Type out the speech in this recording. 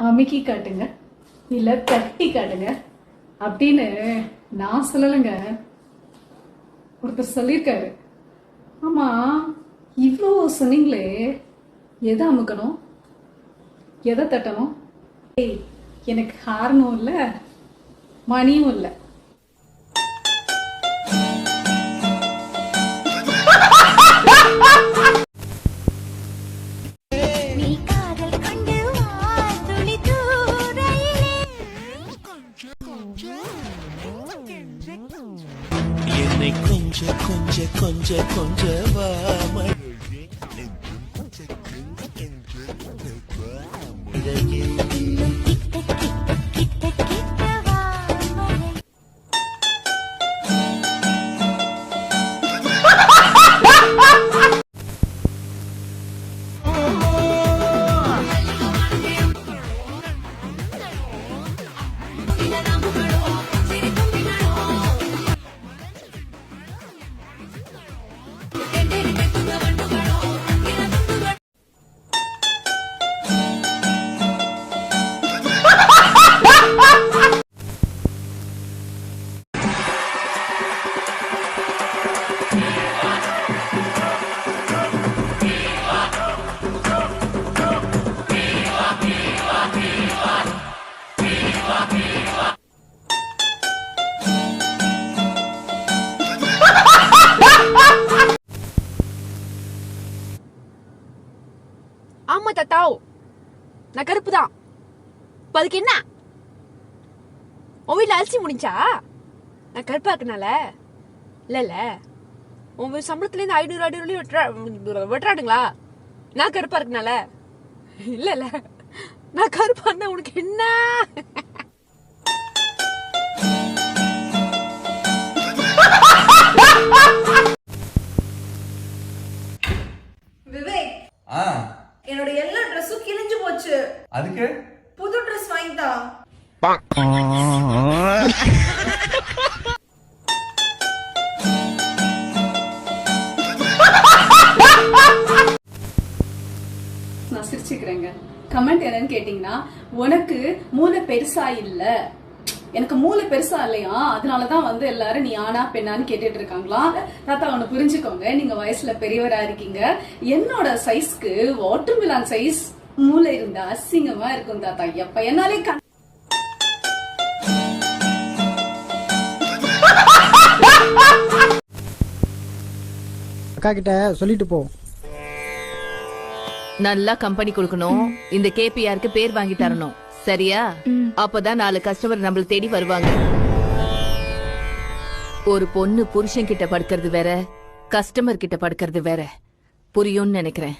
அமுக்கி காட்டுங்க. இல்ல தட்டி காட்டுங்க. அப்படின்னு நான் சொல்லலைங்க. ஒருத்தர் சொல்லியிருக்காரு. ஆமா இவ்வளோ சொன்னீங்களே எதை அமுக்கணும்? எதை தட்டணும்? எனக்கு ஹார்னும் இல்லை மணியும் இல்லை. என்னை கொஞ்ச கொஞ்ச கொஞ்ச கொஞ்ச வாமல் நான் கருப்பு தான் அதுக்கு என்ன? உன் வீட்டில் அரிசி முடிஞ்சா? நான் கருப்பா இருக்கனால? இல்லைல்ல உன் வீ- சம்பளத்துலேருந்து ஐநூறு ஐநூறு வெட்டுறா வெட்டுறாடுங்களா நான் கருப்பா இருக்கனால? இல்லைல்ல நான் கருப்பா இருந்தா உனக்கு என்ன? போச்சு அதுக்கு? புது ட்ரெஸ் வாங்கிட்டா. நான் சிரிச்சுக்கிறேங்க. கமெண்ட் என்னன்னு கேட்டீங்கன்னா உனக்கு மூளை பெருசா இல்ல. எனக்கு மூளை பெருசா இல்லையா? அதனாலதான் வந்து எல்லாரும் நீ ஆனா பெண்ணான்னு கேட்டுட்டு இருக்காங்களா? தாத்தா ஒண்ணு புரிஞ்சுக்கோங்க. நீங்க வயசுல பெரியவரா இருக்கீங்க. என்னோட சைஸ்க்கு வாட்டர் மிலான் சைஸ் மூளை இருந்தா அசிங்கமா இருக்கும் தாத்தா. எப்ப என்னாலே கண்- அக்கா கிட்ட சொல்லிட்டு போ. நல்லா கம்பெனி கொடுக்கணும். இந்த கேபிஆருக்கு பேர் வாங்கி தரணும். சரியா? அப்பதான் நாலு கஸ்டமர் நம்மள தேடி வருவாங்க. ஒரு பொண்ணு புருஷன் கிட்ட படுக்கிறது வேற கஸ்டமர் கிட்ட படுக்கிறது வேற. புரியும்னு நினைக்கிறேன்.